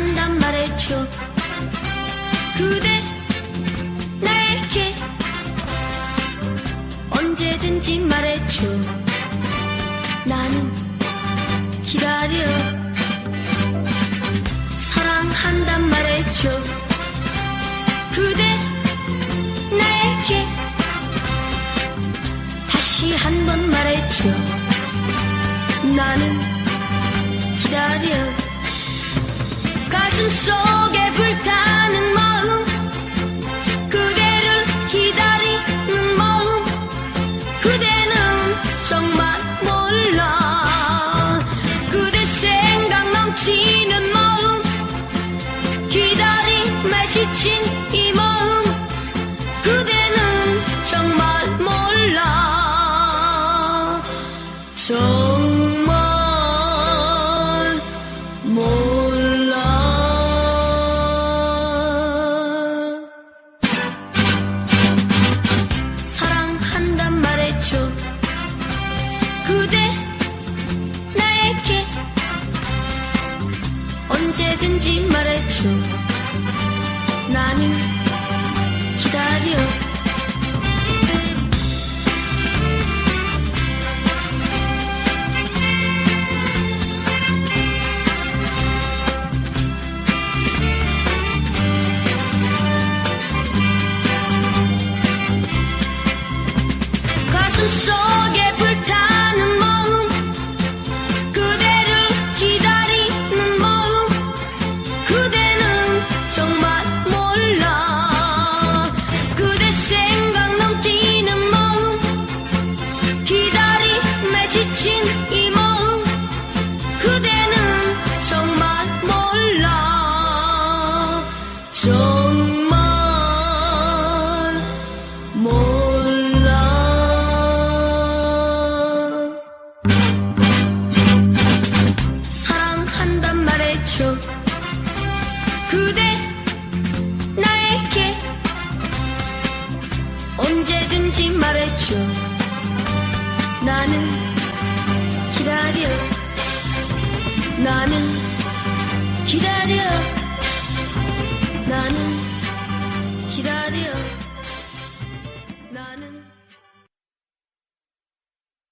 말해줘. 그대 나에게 언제든지 말해줘. 나는 기다려. 사랑한단 말해줘. 그대 나에게 다시 한 번 말해줘. 나는 기다려 가슴 속에 불타는 마음. 그대를 기다리는 마음. 그대는 정말 몰라. 그대 생각 넘치는 마음. 기다림에 지친 이 마음. 그대는 정말 몰라. 정 언제든지 말해줘 나는 정말 몰라. 사랑한단 말해줘 그대 나에게 언제든지 말해줘 나는 기다려. 나는 기다려 나는 기다려